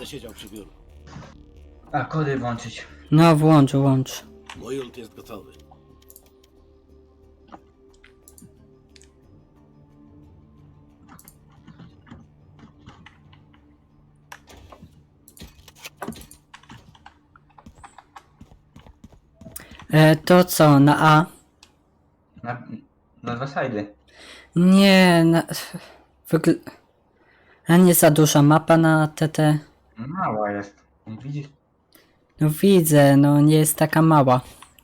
będę siedział przy biuru. A, kody włączyć. No włącz, włącz. Mój ult jest gotowy. E, to co, na A? Na, na dwa sajdy. Nie, na... Wygl... A nie za duża mapa na TT. Mała jest. Widzisz? No widzę, no nie jest taka mała.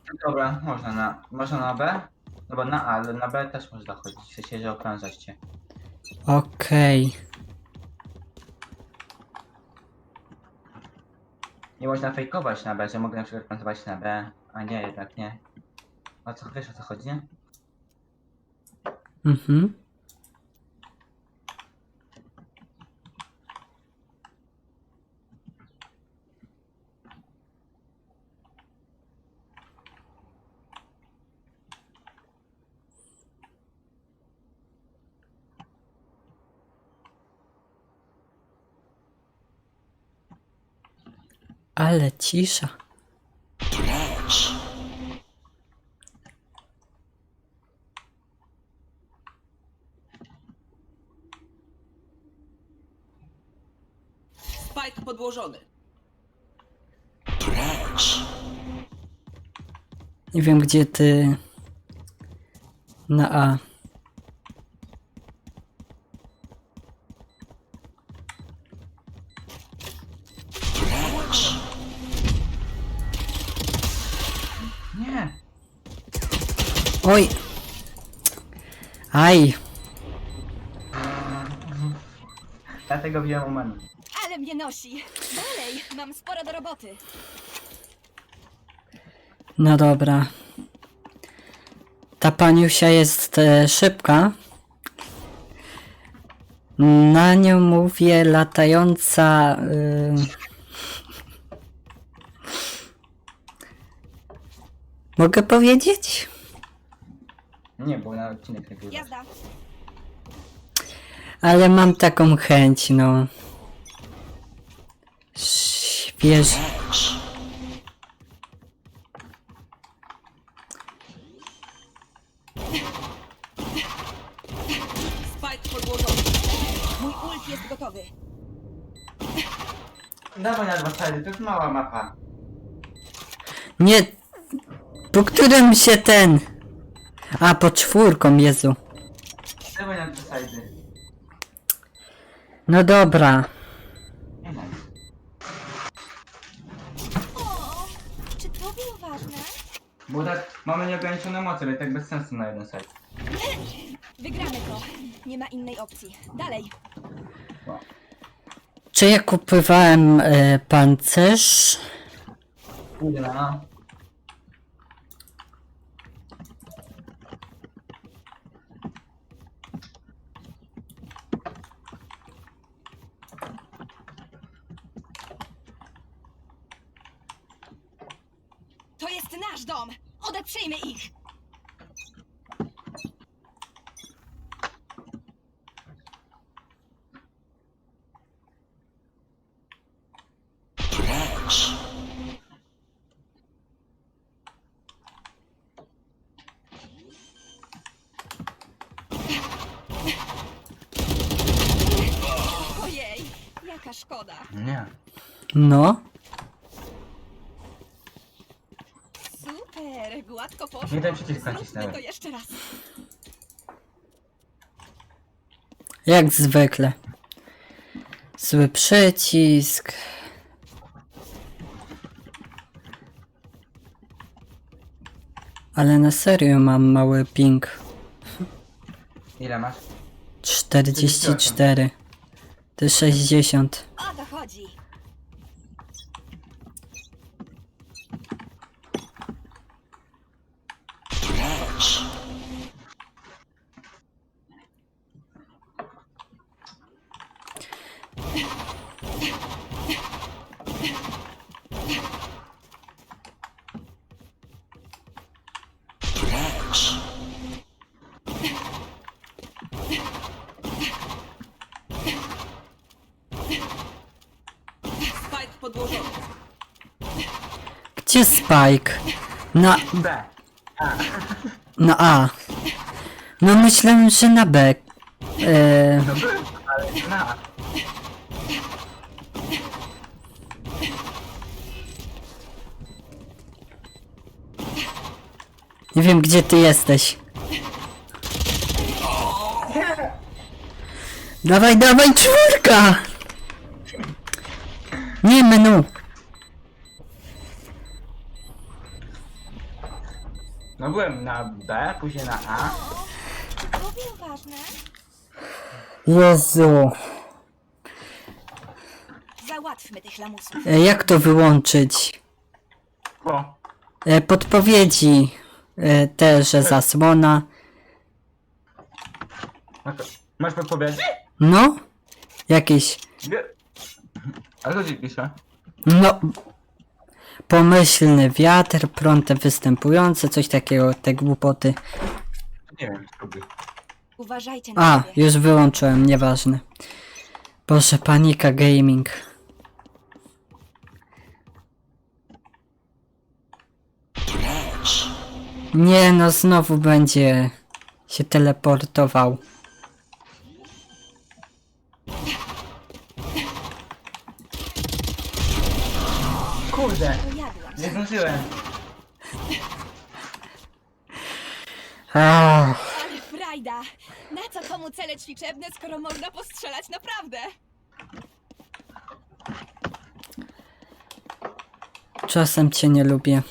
No Dobra, można na, można na B? Dobra, na A, ale na B też można chodzić. W sensie, że okrążać cię. Okej. Nie można fejkować na B, że mogę na przykład plantować na B, a nie, jednak nie. O co, wiesz o co chodzi, nie? Mhm. Ale cisza. Spike podłożony. Nie wiem gdzie ty. Na A. Aj! Dlatego wziąłem umanu. Ale mnie nosi. Dalej, mam sporo do roboty. No dobra. Ta paniusia jest e, szybka. Na nią mówię latająca. Y... Mogę powiedzieć? Nie, bo na odcinek nie było. Jazda. Ale mam taką chęć, no. Śwież. Spike podłożony. Mój ult jest gotowy. Dawaj na dwa sajdy, to jest mała mapa. Nie. Po którym się ten. A, po czwórką, Jezu. Dawaj sajdy. No dobra. Nie ma. O, czy to było ważne? Bo tak mamy nieograniczone moce, ale tak bez sensu na jeden sajd. Wygramy to. Nie ma innej opcji. Dalej. Czy ja kupowałem e, pancerz? Pójdę na To jest nasz dom. Odeprzyjmy ich. Ojej, jaka szkoda. Nie. No. Zróbmy nacisnąłem. to jeszcze raz. Jak zwykle. Zły przycisk. Ale na serio mam mały ping. Ile masz? 44. Ty 60. O to chodzi. Spike? Na, na A. No myślałem, że na B. E, No na. nie wiem, gdzie ty jesteś. Dawaj, dawaj, czwórka! Nie, menu. No byłem na B, później na A. Powiem ważne. Jezu. Załatwmy tych lamusów. E, jak to wyłączyć? O, E, podpowiedzi. E, te, że zasłona. no to, masz podpowiedzi? No? Jakieś. Wie- A co ci pisze? No. Pomyślny wiatr, prąd występujący, coś takiego, te głupoty. Nie wiem, spróbuj. Uważajcie na A, siebie. już wyłączyłem, nieważne. Boże, panika gaming. Nie no, znowu będzie się teleportował. Kurde, nie zdążyłem. Ah, Ale frajda! Na co komu cele ćwiczebne, skoro można postrzelać naprawdę? czasem cię nie lubię.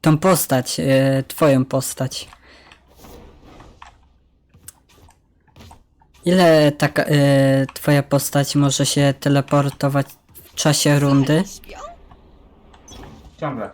Tą postać, e, twoją postać. Ile taka e, twoja postać może się teleportować w czasie rundy? Ciągle.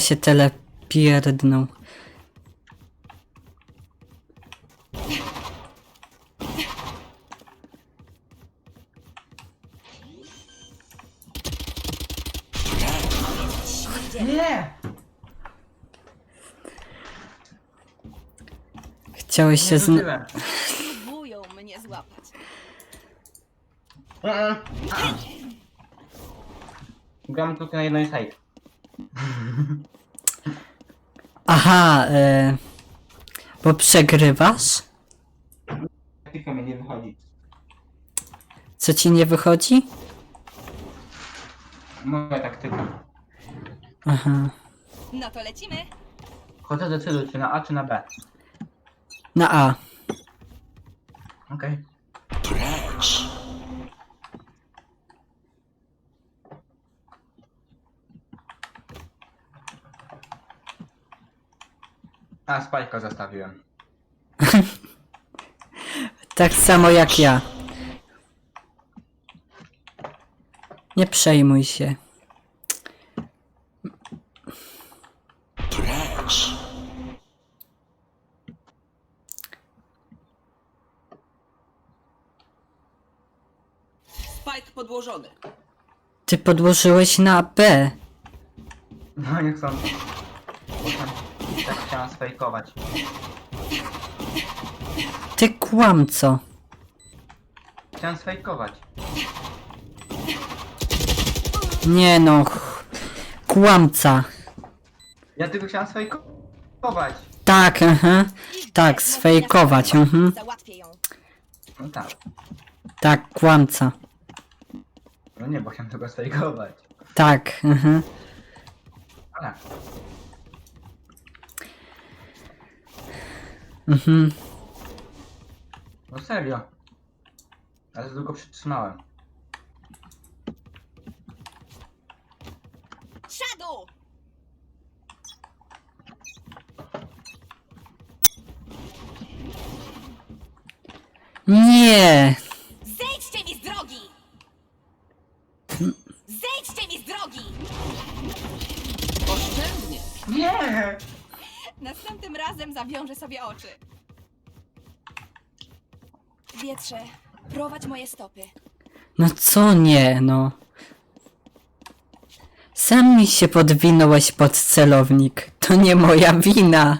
No, się telepierdnął. Nie! Chciałeś się Nie z... zdążyłem. Próbują mnie złapać. Gram tylko na jednej side. Aha, e... Bo przegrywasz? Mi nie wychodzi. Co ci nie wychodzi? Moja taktyka. Aha. No to lecimy. Chodzę decyduj, czy na A, czy na B. Na A. Okej. A, spajka zostawiłem. Tak samo jak ja. Nie przejmuj się. Spike podłożony. Ty podłożyłeś na B. No niech sądzę. Tak chciałem sfejkować. Ty kłamco. Chciałem sfejkować. Nie no. ch- Kłamca. Ja tylko chciałem sfejkować. Tak, aha. Tak, sfejkować, mhm. Załatwię ją. No tak. Tak, kłamca. No nie, bo chciałem tylko sfejkować. Tak, aha. Ale. Mhm. No serio. Ale za długo przytrzymałem. Shadow! Nie. Zejdźcie mi z drogi! Zejdźcie mi z drogi! Poszło. Następnym razem zawiążę sobie oczy. Wietrze, prowadź moje stopy. No co nie, no. Sam mi się podwinąłeś pod celownik. To nie moja wina.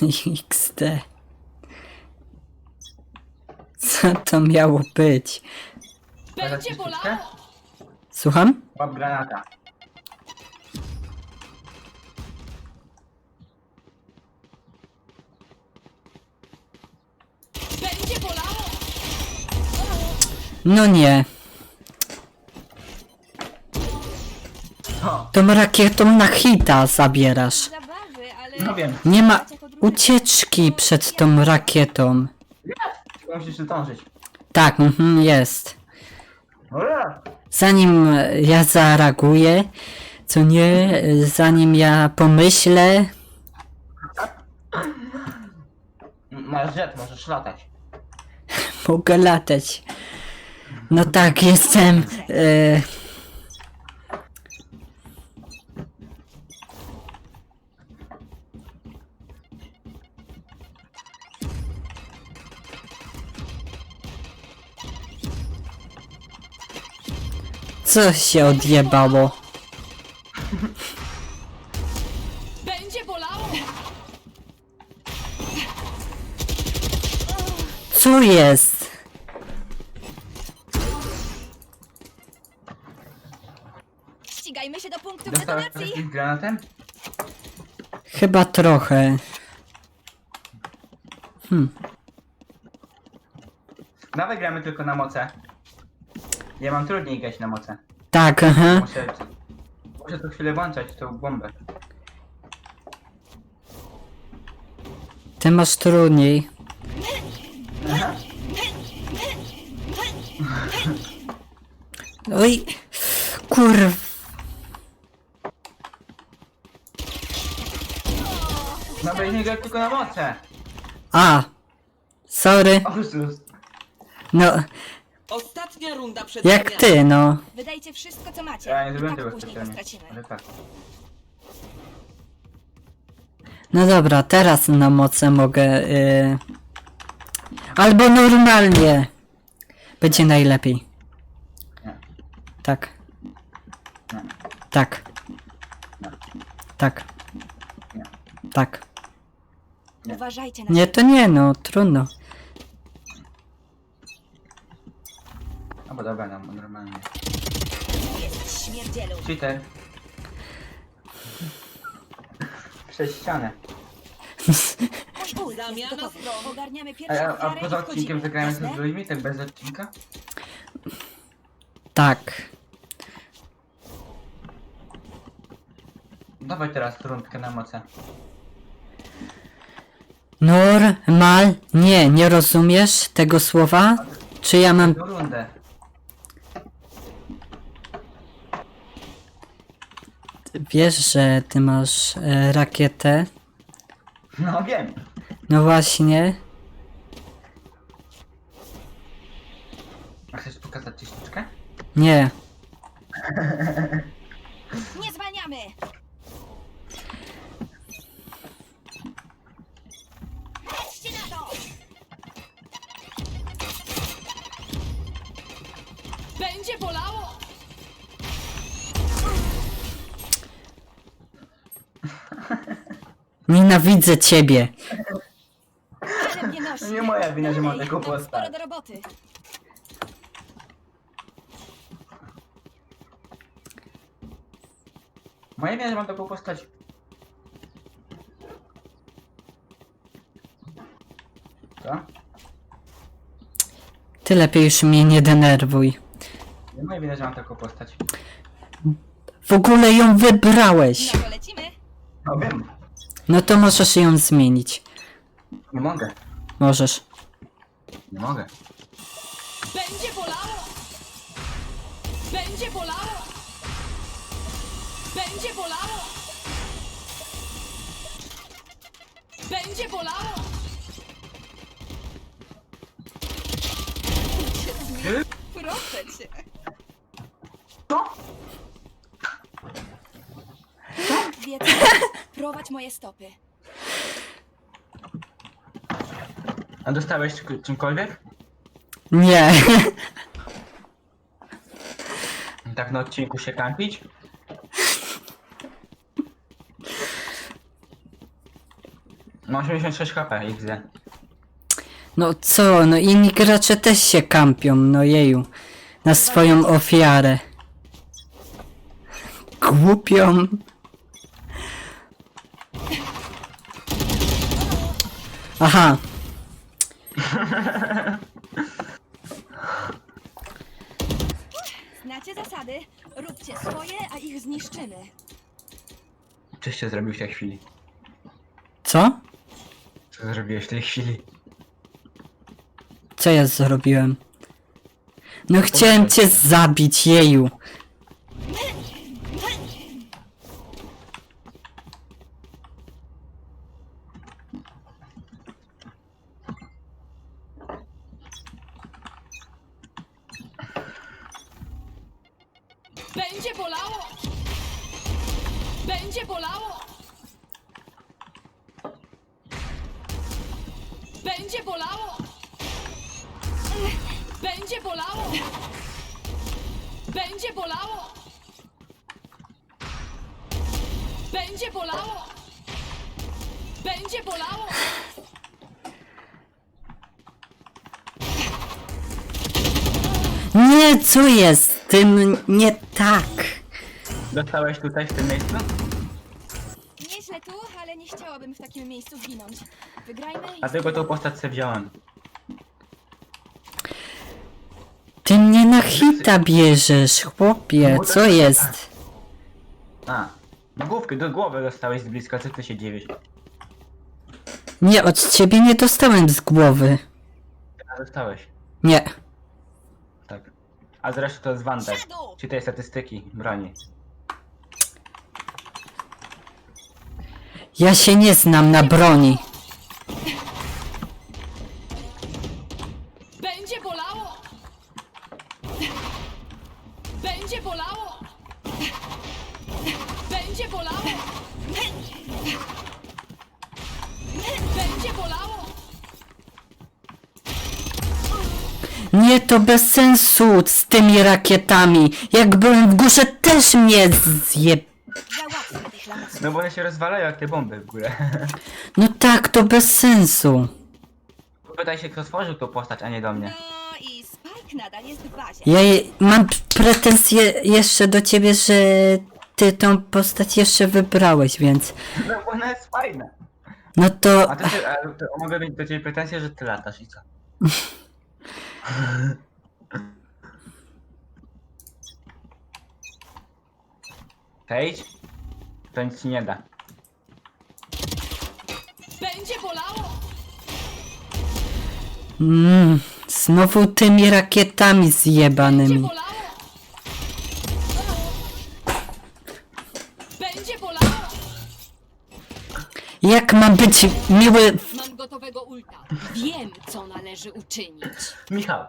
XD. Co to miało być? Będzie bolało! Słucham? Łap granata. Będzie bolało! No nie. O, Tą rakietą na hita zabierasz. Zabawy, ale... no wiem. Nie ma ucieczki przed tą rakietą. Musisz zdążyć. Tak, mhm, jest. Zanim ja zareaguję, co nie, zanim ja pomyślę, Masz jet, możesz latać. mogę latać. No tak, jestem. E, co się odjebało? Będzie bolało! Co jest? Ścigajmy się do punktu Dostałeś detonacji. jakimś granatem? Chyba trochę. Dawaj gramy tylko na moce. Ja mam trudniej grać na moce. Tak, aha. Muszę, muszę co chwilę włączać tą bombę. Ty masz trudniej. Oj, kurw. No bo nie grać tylko na moce. A, sorry. No, Ostatnia runda przed jak zamianą. ty, no. Wydajcie wszystko, co macie. Ja nie I zrobiłem tak tego później go specjalnie. stracimy. Ale tak. No dobra, teraz na moce mogę. y, Albo normalnie. Będzie najlepiej. Nie. Tak. Nie. Tak. Nie. Tak. Nie. Tak. Nie. Uważajcie na Nie, to nie, no, trudno. No bo dobra, no normalnie. jest śmierdzielu. Cheater. Przez ścianę. Mój ult jest Zamiana gotowy. stron. Ogarniamy A, pierwszą a, a ofiarę poza i odcinkiem wchodzimy. zagrałem z ludźmi, tak bez odcinka? Tak. Dawaj teraz rundkę na moce. Normal. Nie, nie rozumiesz tego słowa? Czy ja mam. Rundę. Wiesz, że ty masz e, rakietę? No wiem. No właśnie. A chcesz pokazać ci sztuczkę? Nie. Nie zwalniamy! Patrzcie na to! Będzie bolało! Nienawidzę ciebie. Nosi. To nie moja wina, że mam Dalej, taką mam sporo postać. do roboty. Moja wina, że mam taką postać. Co? Ty lepiej już mnie nie denerwuj. Nie moja wina, że mam taką postać. W ogóle ją wybrałeś. No to możesz ją zmienić. Nie mogę. Możesz. Nie mogę. Będzie bolało! Będzie bolało! Będzie bolało! Będzie bolało! Proszę cię! Co? Wiec, prowadź moje stopy. A dostałeś k- czymkolwiek? Nie. Tak na odcinku się kampić? Mam 86 HP, XD. No co, no inni gracze też się kampią, no jeju. Na swoją ofiarę. Głupią. Aha, Znacie zasady. Róbcie swoje, a ich zniszczymy. Coś się zrobił w tej chwili. co? Co zrobiłeś w tej chwili? Co ja zrobiłem? No chciałem cię zabić, jeju. Będzie bolało! Będzie bolało! Będzie bolało! Będzie bolało! Będzie bolało! Będzie bolało! Będzie bolało! Nie, co jest? Tym nie tak. Dostałeś tutaj w tym miejscu? Nieźle tu, ale nie chciałabym w takim miejscu zginąć. Wygrajmy i... Dlatego tą postać sobie wziąłem. Ty mnie na hita bierzesz, chłopie, co jest? A. Do główki, do głowy dostałeś z bliska, co ty się dziwisz? Nie, od ciebie nie dostałem z głowy. A dostałeś. Nie. A zresztą to jest Wandel. Shadow! Czytaj statystyki broni. Ja się nie znam na broni. Bez sensu z tymi rakietami. Jak byłem w górze też mnie zje... No bo one się rozwalają jak te bomby w górę. No tak, to bez sensu. Pytaj się kto stworzył tą postać, a nie do mnie. No i Spike nadal jest w bazie. Ja je, mam pretensje jeszcze do ciebie, że ty tą postać jeszcze wybrałeś, więc... No bo ona jest fajna. No to... A to, ty, a to mogę mieć do ciebie pretensje, że ty latasz i co? Tejdź? To nic ci nie da. Będzie bolało! Mm, znowu tymi rakietami Będzie zjebanymi. bolało! Będzie bolało! Jak mam być miły... Mam gotowego ulta. Wiem, co należy uczynić. Michał,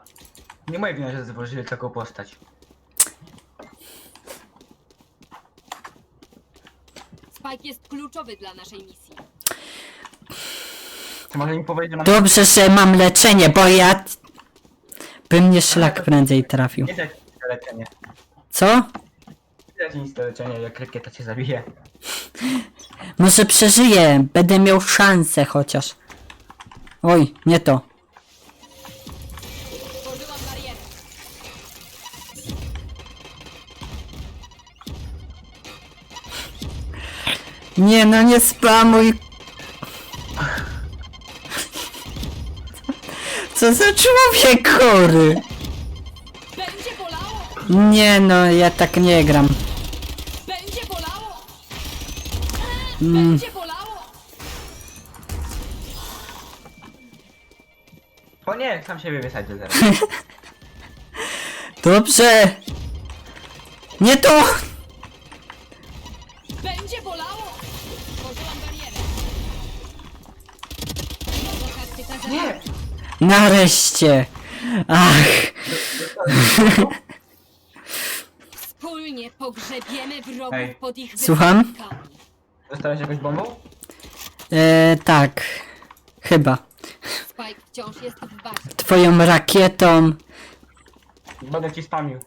nie moja wina, że złożyli taką postać. Spike jest kluczowy dla naszej misji. Ty może mi powiedzieć, że mam... Dobrze, że mam leczenie, bo ja... By mnie szlak prędzej trafił. Nie dać to leczenie. Co? Nie dać nic to leczenie, jak rakieta cię zabije. Może przeżyję, będę miał szansę chociaż. Oj, nie to. Nie no, nie spamuj. Co za człowiek chory? Będzie bolało! Nie no, ja tak nie gram. Będzie bolało! Mm. Będzie bolało! O nie, sam siebie wysadzę zaraz. Dobrze. Nie to! Nie! Nareszcie. Ach, Spokojnie, pogrzebiemy wrogów Hej. pod ich Słucham? wysadkami. Dostałeś jakąś bombą? E, tak. Chyba. Spike wciąż jest w bazie. Twoją rakietą. Będę ci spamił.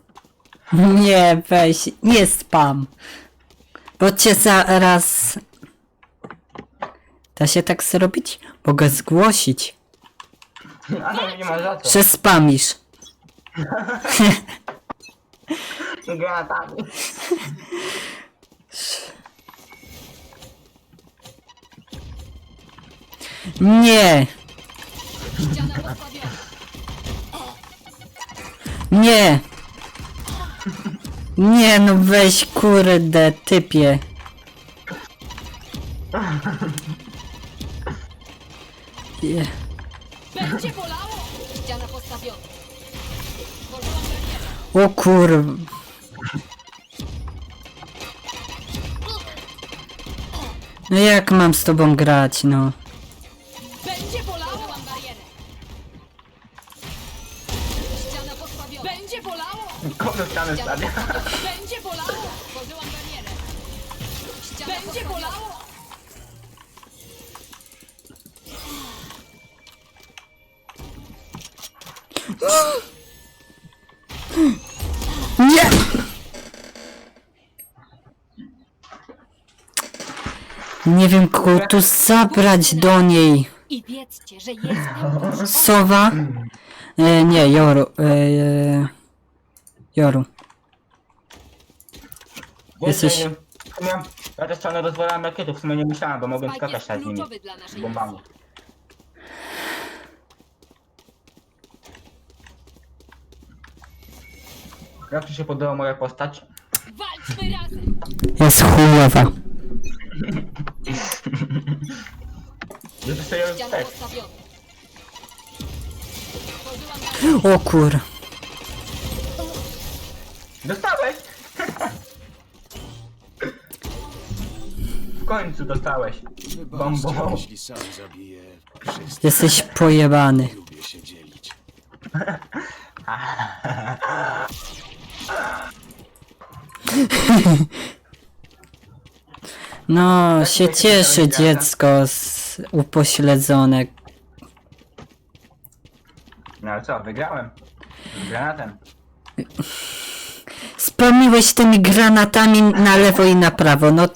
Nie, weź, nie spam. Bo cię zaraz... Da się tak zrobić? Mogę zgłosić, Ale nie ma za co. że spamisz. Granatami. Nie, Ściana nie. Nie, no weź kurde, typie. Je. Będzie bolało! Ściana postawiona. O kur... No jak mam z tobą grać, no? Tu zabrać do niej. I wiedzcie, że jestem Sowa? E, nie, Joru. E, Joru. Jesteś-. Ja, ja też czarno rozwalałem rakietów, w sumie nie musiałem, bo mogłem Spike skakać jest tak nimi. kluczowy dla naszej Bombami. Jak ci się podoba moja postać? Walczmy razem! Jest chujowa. Ściana postawiona. O kur... Dostałeś! W końcu dostałeś. Wybaczcie, Bombą. jeśli sam zabiję wszystkich. Jesteś pojebany. Lubię się dzielić. No, się cieszy dziecko z upośledzone. No ale co, wygrałem. Z granatem. Spamiłeś tymi granatami na lewo i na prawo, no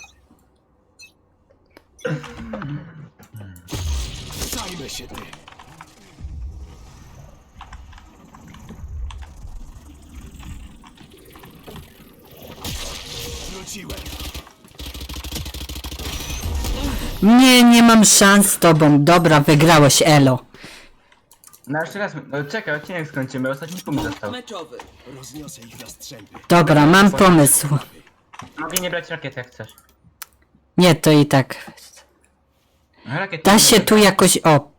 mam szans z tobą. Dobra, wygrałeś, Elo. No jeszcze raz, no czekaj, odcinek skończymy, ostatni punkt został. Meczowy. Rozniosę ich na strzępy. Dobra, mam pomysł. Mogę nie brać rakiet jak chcesz. Nie, to i tak. No, Rakiet Da nie się tu jakoś... O.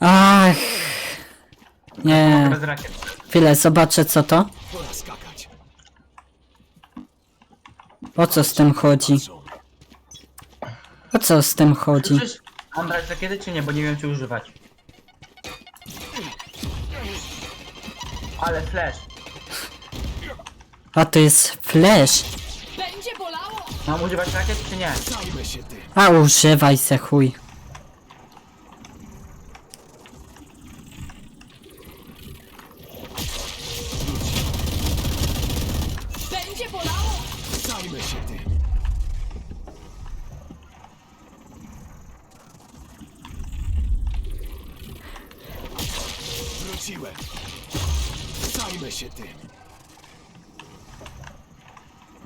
Ach. Nie. Bez rakiet. Chwilę, zobaczę co to. Pora skakać. O co z tym chodzi? O co z tym chodzi? Mam brać rakiety czy nie, bo nie wiem czy używać. Ale flash. A to jest flash. Będzie bolało! Mam używać rakiet czy nie? A używaj se chuj. Wróciłem. Zajmę się tym.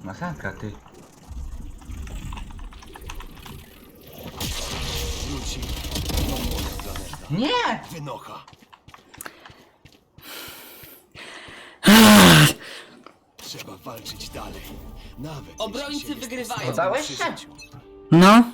Masakra ty. Planeta. Nie! Wynocha. Trzeba walczyć dalej. Nawet Obrońcy się wygrywają. Podałeś się? No,